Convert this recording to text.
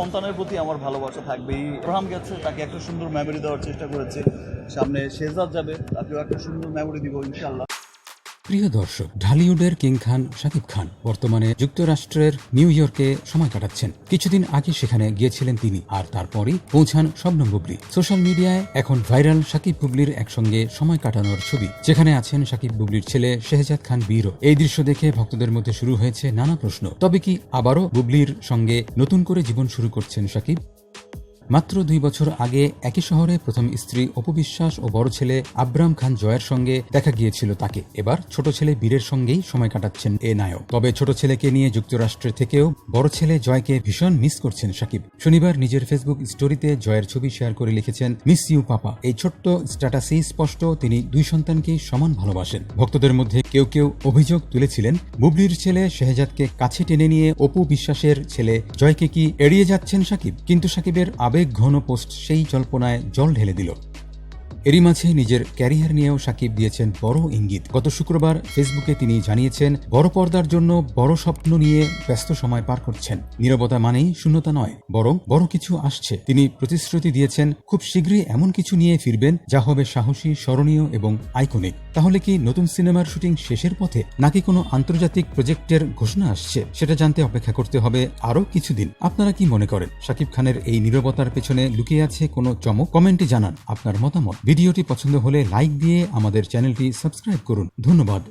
সন্তানের প্রতি আমার ভালোবাসা থাকবেই। রহাম গেছে, তাকে একটা সুন্দর মেমোরি দেওয়ার চেষ্টা করেছে। সামনে শেজাদ যাবে, তাকেও একটা সুন্দর মেমোরি দিব ইনশাল্লাহ প্রিয় দর্শক, ঢালিউডের কিং খান, শাকিব খান বর্তমানে যুক্তরাষ্ট্রের নিউ ইয়র্কে সময় কাটাচ্ছেন। কিছুদিন আগে সেখানে গিয়েছিলেন তিনি আর তারপরই পৌঁছান শবনম বুবলি। সোশ্যাল মিডিয়ায় এখন ভাইরাল শাকিব বুবলির একসঙ্গে সময় কাটানোর ছবি। যেখানে আছেন শাকিব বুবলির ছেলে শেহজাদ খান বীরও। এই দৃশ্য দেখে ভক্তদের মধ্যে শুরু হয়েছে নানা প্রশ্ন। তবে কি আবারও বুবলির সঙ্গে নতুন করে জীবন শুরু করছেন শাকিব? মাত্র দুই বছর আগে একই শহরে প্রথম স্ত্রী অপবিশ্বাস ও বড় ছেলে আব্রাম খান জয়ের সঙ্গে দেখা গিয়েছিল তাকে। এবার ছোট ছেলে বীরের সঙ্গেই সময় কাটাচ্ছেন এ নায়ক। তবে ছোট ছেলেকে নিয়ে যুক্তরাষ্ট্রের থেকেও বড় ছেলে জয়কে ভীষণ মিস করছেন সাকিব। শনিবার নিজের ফেসবুক স্টোরিতে জয়ের ছবি শেয়ার করে লিখেছেন, মিস ইউ, পাপা। এই ছোট্ট স্ট্যাটাসেই স্পষ্ট তিনি দুই সন্তানকেই সমান ভালোবাসেন। ভক্তদের মধ্যে কেউ কেউ অভিযোগ তুলেছিলেন, বুবলির ছেলে শেহজাদকে কাছে টেনে নিয়ে অপু বিশ্বাসের ছেলে জয়কে কি এড়িয়ে যাচ্ছেন সাকিব? কিন্তু সাকিবের আবেগ ঘন পোস্ট সেই জল্পনায় জল ঢেলে দিল। এরই মাঝে নিজের ক্যারিয়ার নিয়েও সাকিব দিয়েছেন বড় ইঙ্গিত। গত শুক্রবার ফেসবুকে তিনি জানিয়েছেন, বড় পর্দার জন্য বড় স্বপ্ন নিয়ে ব্যস্ত সময় পার করছেন। নীরবতা মানেই শূন্যতা নয়, বরং বড় কিছু আসছে। তিনি প্রতিশ্রুতি দিয়েছেন, খুব শীঘ্রই এমন কিছু নিয়ে ফিরবেন যা হবে সাহসী, স্মরণীয় এবং আইকনিক। তাহলে কি নতুন সিনেমার শুটিং শেষের পথে নাকি কোনো আন্তর্জাতিক প্রজেক্টের ঘোষণা আসছে? সেটা জানতে অপেক্ষা করতে হবে আরও কিছুদিন। আপনারা কি মনে করেন শাকিব খানের এই নীরবতার পেছনে লুকিয়ে আছে কোনো চমক? কমেন্টে জানান আপনার মতামত। ভিডিওটি পছন্দ হলে লাইক দিয়ে আমাদের চ্যানেলটি সাবস্ক্রাইব করুন। ধন্যবাদ।